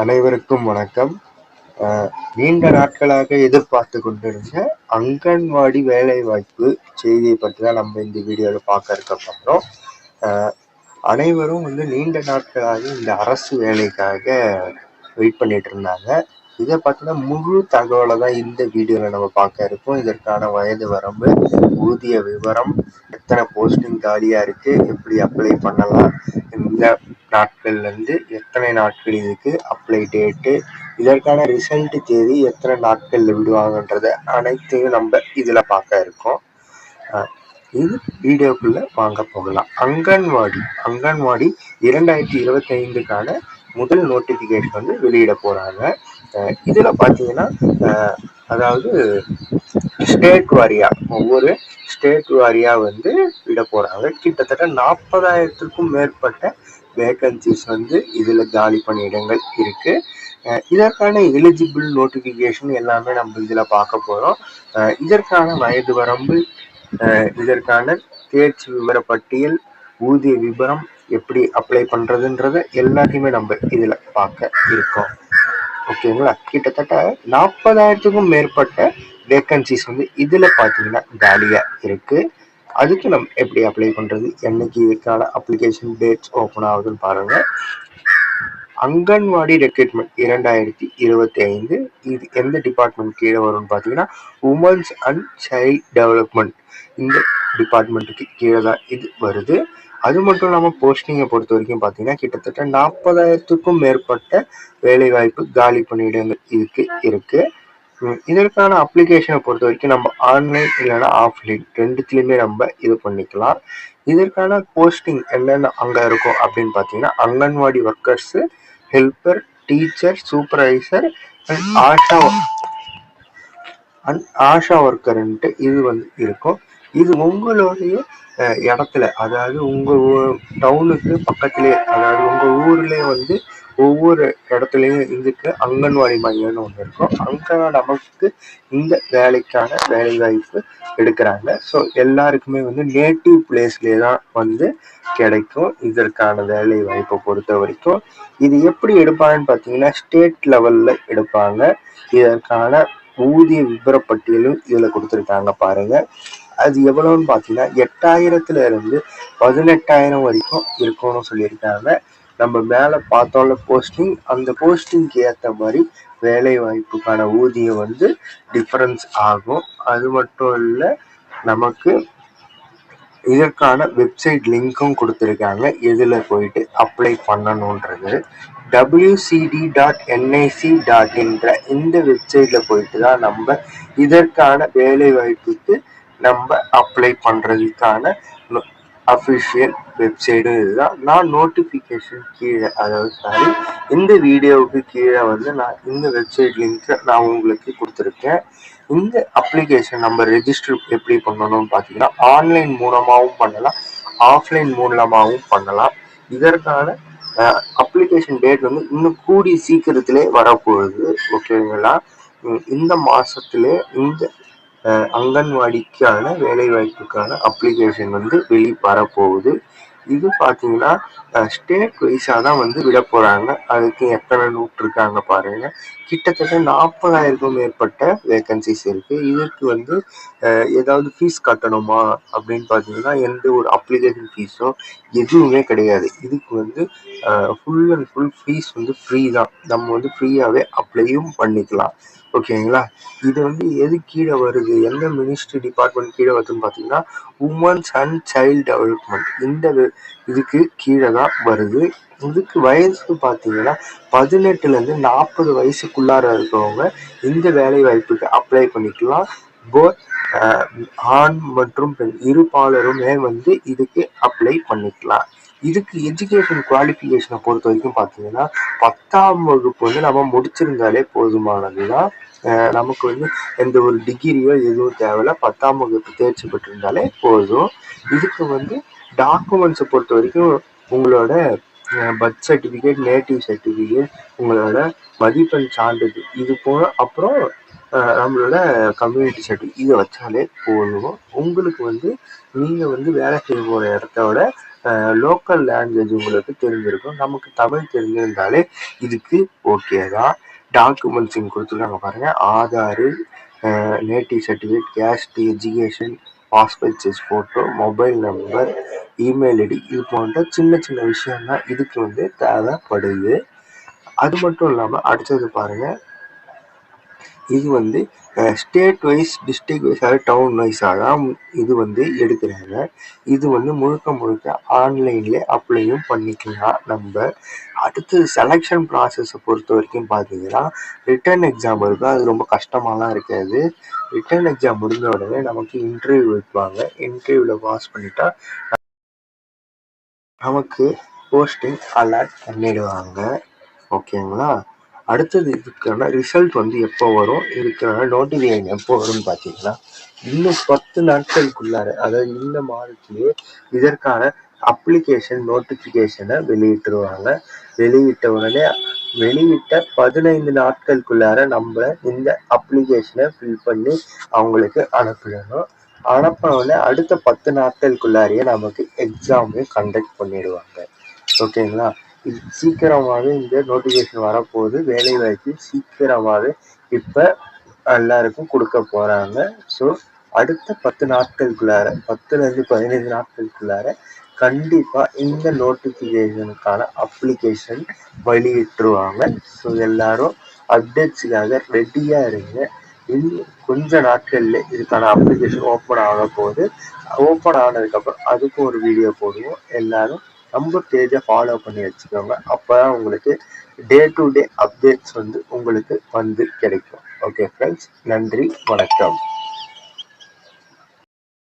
அனைவருக்கும் வணக்கம். நீண்ட நாட்களாக எதிர்பார்த்து கொண்டிருந்த அங்கன்வாடி வேலைவாய்ப்பு செய்தியை பற்றி தான் நம்ம இந்த வீடியோவில் பார்க்க இருக்க போகிறோம் அனைவரும் வந்து நீண்ட நாட்களாக இந்த அரசு வேலைக்காக வெயிட் பண்ணிட்டு இருந்தாங்க. இதை பார்த்தீங்கன்னா முழு தகவலை தான் இந்த வீடியோவில் நம்ம பார்க்க இருக்கோம். இதற்கான வயது வரம்பு ஊதிய விவரம் எத்தனை போஸ்டிங் காலியாக இருக்குது எப்படி அப்ளை பண்ணலாம் இந்த நாட்கள்லேருந்து எத்தனை நாட்கள் இதுக்கு அப்ளை டேட்டு இதற்கான ரிசல்ட் தேதி எத்தனை நாட்களில் விடுவாங்கன்றத அனைத்தையும் நம்ம இதில் பார்க்க இருக்கோம். இது வீடியோக்குள்ளே வாங்க போகலாம். அங்கன்வாடி அங்கன்வாடி இரண்டாயிரத்தி இருபத்தைந்துக்கான முதல் நோட்டிஃபிகேஷன் வந்து வெளியிட போகிறாங்க இதில் பார்த்தீங்கன்னா அதாவது ஸ்டேட் வாரியா ஒவ்வொரு ஸ்டேட் வாரியா வந்து விட போகிறாங்க கிட்டத்தட்ட நாற்பதாயிரத்துக்கும் மேற்பட்ட வேக்கன்சிஸ் வந்து இதில் காலி பணியிடங்கள் இருக்குது இதற்கான எலிஜிபிள் நோட்டிஃபிகேஷன் எல்லாமே நம்ம இதில் பார்க்க போகிறோம் இதற்கான வயது வரம்பு இதற்கான தேர்ச்சி விவர பட்டியல் ஊதிய விபரம் எப்படி அப்ளை பண்ணுறதுன்றத எல்லாத்தையுமே நம்ம இதில் பார்க்க இருக்கோம். ஓகேங்களா கிட்டத்தட்ட நாற்பதாயிரத்துக்கும் மேற்பட்ட வேக்கன்சிஸ் வந்து இதில் பார்த்தீங்கன்னா காலியாக இருக்குது அதுக்கு நம்ம எப்படி அப்ளை பண்ணுறது என்னைக்கு இதுக்கான அப்ளிகேஷன் டேட்ஸ் ஓப்பன் ஆகுதுன்னு பாருங்கள் அங்கன்வாடி ரெக்ரூட்மெண்ட் இரண்டாயிரத்தி இருபத்தி ஐந்து இது எந்த டிபார்ட்மெண்ட் கீழே வரும்னு பார்த்தீங்கன்னா உமன்ஸ் அண்ட் சைல்ட் டெவலப்மெண்ட் இந்த டிபார்ட்மெண்ட்டுக்கு கீழே தான் இது வருது. அது மட்டும் இல்லாமல் போஸ்டிங்கை பொறுத்த வரைக்கும் பார்த்தீங்கன்னா கிட்டத்தட்ட நாற்பதாயிரத்துக்கும் மேற்பட்ட வேலைவாய்ப்பு காலி பணியிடங்கள் இதுக்கு இருக்கு. இதற்கான அப்ளிகேஷனை பொறுத்த வரைக்கும் நம்ம ஆன்லைன் இல்லைன்னா ஆஃப்லைன் ரெண்டுத்துலையுமே நம்ம இது பண்ணிக்கலாம். இதற்கான போஸ்டிங் என்னென்ன அங்கே இருக்கும் அப்படின்னு பார்த்தீங்கன்னா anganwadi workers helper teacher supervisor and ASHA and ASHA ஒர்க்கர்ன்ட்டு இது வந்து இருக்கும். இது உங்களுடைய இடத்துல அதாவது உங்கள் டவுனுக்கு பக்கத்துலேயே அதாவது உங்கள் ஊர்லேயே வந்து ஒவ்வொரு இடத்துலையும் இதுக்கு அங்கன்வாடி மையம்னு ஒன்று இருக்கும். அங்கே நமக்கு இந்த வேலைக்கான வேலை வாய்ப்பு எடுக்கிறாங்க. ஸோ எல்லாருக்குமே வந்து நேட்டிவ் பிளேஸ்லேயே தான் வந்து கிடைக்கும். இதற்கான வேலை வாய்ப்பை பொறுத்த வரைக்கும். இது எப்படி எடுப்பாங்கன்னு பார்த்தீங்கன்னா ஸ்டேட் லெவலில் எடுப்பாங்க. இதற்கான ஊதிய விபரப்பட்டியலும் இதில் கொடுத்துருக்காங்க பாருங்கள் அது எவ்வளோன்னு பார்த்தீங்கன்னா எட்டாயிரத்துல இருந்து பதினெட்டாயிரம் வரைக்கும் இருக்கும்னு சொல்லியிருக்காங்க. நம்ம மேலே பார்த்தோம்ல போஸ்டிங் அந்த போஸ்டிங்க்கு ஏற்ற மாதிரி வேலை வாய்ப்புக்கான ஊதியம் வந்து டிஃப்ரென்ஸ் ஆகும். அது மட்டும் இல்லை நமக்கு இதற்கான வெப்சைட் லிங்க்கும் கொடுத்துருக்காங்க. எதில் போயிட்டு அப்ளை பண்ணணுன்றது. டபிள்யூசிடி டாட் என்ஐசி டாட் என்ற இந்த வெப்சைட்டில் போயிட்டு தான் நம்ம இதற்கான வேலை வாய்ப்புக்கு நம்ம அப்ளை பண்ணுறதுக்கான அஃபிஷியல் வெப்சைடும் இதுதான். நான் நோட்டிஃபிகேஷன் கீழே அதாவது சாரி இந்த வீடியோவுக்கு கீழே வந்து நான் இந்த வெப்சைட் லிங்க்கை நான் உங்களுக்கு கொடுத்துருக்கேன். இந்த அப்ளிகேஷன் நம்ம ரெஜிஸ்டர் எப்படி பண்ணணும்னு பார்த்தீங்கன்னா ஆன்லைன் மூலமாகவும் பண்ணலாம் ஆஃப்லைன் மூலமாகவும் பண்ணலாம். இதற்கான அப்ளிகேஷன் டேட் வந்து இன்னும் கூடி சீக்கிரத்திலே வரப்போகுது ஓகேங்களா இந்த மாதத்திலே இந்த அங்கன்வாடிக்கான வேலைவாய்ப்புக்கான அப்ளிகேஷன் வந்து வெளி வரப்போகுது இது பார்த்தீங்கன்னா ஸ்டேட் வைஸாக தான் வந்து விட போகிறாங்க அதுக்கு எத்தனை நூட் இருக்காங்க பாருங்க. கிட்டத்தட்ட நாற்பதாயிரக்கும் மேற்பட்ட வேக்கன்சிஸ் இருக்குது இதுக்கு வந்து ஏதாவது ஃபீஸ் கட்டணுமா அப்படின்னு பார்த்தீங்கன்னா எந்த ஒரு அப்ளிகேஷன் ஃபீஸோ எதுவுமே கிடையாது. இதுக்கு வந்து ஃபுல் அண்ட் ஃபுல் ஃபீஸ் வந்து ஃப்ரீ தான். நம்ம வந்து ஃப்ரீயாகவே அப்ளையும் பண்ணிக்கலாம். ஓகேங்களா? இது வந்து எது கீழே வருது? எந்த மினிஸ்ட்ரி டிபார்ட்மெண்ட் கீழே வருதுன்னு பார்த்தீங்கன்னா உமன்ஸ் அண்ட் சைல்டு டெவலப்மெண்ட் இந்த இதுக்கு கீழே தான் வருது. இதுக்கு வயசு பார்த்தீங்கன்னா பதினெட்டுலேருந்து நாற்பது வயசுக்குள்ளார இருக்கிறவங்க இந்த வேலை வாய்ப்புக்கு அப்ளை பண்ணிக்கலாம் போத் ஆண் மற்றும் பெண். இருபாலருமே வந்து இதுக்கு அப்ளை பண்ணிக்கலாம். இதுக்கு எஜுகேஷன் குவாலிஃபிகேஷனை பொறுத்த வரைக்கும் பார்த்தீங்கன்னா பத்தாம் வகுப்பு வந்து நம்ம முடிச்சிருந்தாலே போதுமானது தான் நமக்கு வந்து எந்த ஒரு டிகிரியோ எதுவும் தேவையில்ல. பத்தாம் வகுப்பு தேர்ச்சி பெற்றிருந்தாலே போதும். இதுக்கு வந்து டாக்குமெண்ட்ஸை பொறுத்த வரைக்கும் உங்களோட பர்த் சர்டிஃபிகேட் நேட்டிவ் சர்டிஃபிகேட் உங்களோட மதிப்பெண் சான்றிதழ் இது போல அப்புறம் நம்மளோட கம்யூனிட்டி சர்டிஃபிகேட் இதை வச்சாலே போதும். உங்களுக்கு வந்து நீங்கள் வந்து வேலை செய்ய போகிற இடத்தோட லோக்கல் லாங்குவேஜ் உங்களுக்கு தெரிஞ்சிருக்கும். நமக்கு தமிழ் தெரிஞ்சிருந்தாலே இதுக்கு ஓகே தான். டாக்குமெண்ட்ஸ் இங்கே கொடுத்துருக்காங்க பாருங்கள் Aadhaar native certificate caste education passport size photo mobile number email ID இது போன்ற சின்ன சின்ன விஷயம்தான் இதுக்கு வந்து தேவைப்படுது. அது மட்டும் இல்லாமல் அடுத்தது பாருங்கள் இது வந்து ஸ்டேட் வைஸ் டிஸ்ட்ரிக் வைஸ் அதாவது டவுன் வைஸாக தான் இது வந்து எடுக்கிறாங்க. இது வந்து முழுக்க முழுக்க ஆன்லைன்லேயே அப்ளையும் பண்ணிக்கலாம் நம்ம. அடுத்தது செலெக்ஷன் ப்ராசஸை பொறுத்த வரைக்கும் பார்த்தீங்கன்னா ரிட்டர்ன் எக்ஸாம் இருக்கும் அது ரொம்ப கஷ்டமாலாம் இருக்காது. ரிட்டர்ன் எக்ஸாம் முடிஞ்ச உடனே நமக்கு இன்டர்வியூ வைப்பாங்க. இன்டர்வியூவில் பாஸ் பண்ணிட்டா நமக்கு போஸ்டிங் அலாட் பண்ணிடுவாங்க. ஓகேங்களா அடுத்தது இதுக்கான ரிசல்ட் வந்து எப்போ வரும்? இதுக்கான நோட்டிஃபிகேஷன் எப்போ வரும்னு பார்த்தீங்கன்னா இன்னும் பத்து நாட்களுக்குள்ளார அதாவது இந்த மாதத்திலேயே இதற்கான அப்ளிகேஷன் நோட்டிஃபிகேஷனை வெளியிட்டுருவாங்க. வெளியிட்ட உடனே வெளியிட்ட பதினைந்து நாட்களுக்குள்ளார நம்ம இந்த அப்ளிகேஷனை ஃபில் பண்ணி அவங்களுக்கு அனுப்பிடணும். அனுப்பின அடுத்த பத்து நாட்களுக்குள்ளாரையே நமக்கு எக்ஸாமே கண்டக்ட் பண்ணிடுவாங்க. ஓகேங்களா இது சீக்கிரமாகவே இந்த நோட்டிஃபிகேஷன் வரப்போகுது. வேலைவாய்ப்பு சீக்கிரமாகவே இப்போ எல்லாருக்கும் கொடுக்க போகிறாங்க ஸோ அடுத்த பத்து நாட்களுக்குள்ளார பத்துலேருந்து பதினைந்து நாட்களுக்குள்ளார கண்டிப்பாக இந்த நோட்டிஃபிகேஷனுக்கான அப்ளிகேஷன் வெளியிட்டுருவாங்க. ஸோ எல்லாரும் அப்டேட்ஸுக்காக ரெடியாக இருங்க. இன்னும் கொஞ்ச நாட்கள்ல இதுக்கான அப்ளிகேஷன் ஓப்பன் ஆக போகுது ஓப்பன் ஆனதுக்கப்புறம் அதுக்கும் ஒரு வீடியோ போடுவோம். எல்லாரும் நம்ம பேஜை ஃபாலோ பண்ணி வச்சுக்கோங்க. அப்போ தான் உங்களுக்கு டே டு டே அப்டேட்ஸ் வந்து உங்களுக்கு வந்து கிடைக்கும். ஓகே ஃப்ரெண்ட்ஸ் நன்றி வணக்கம்.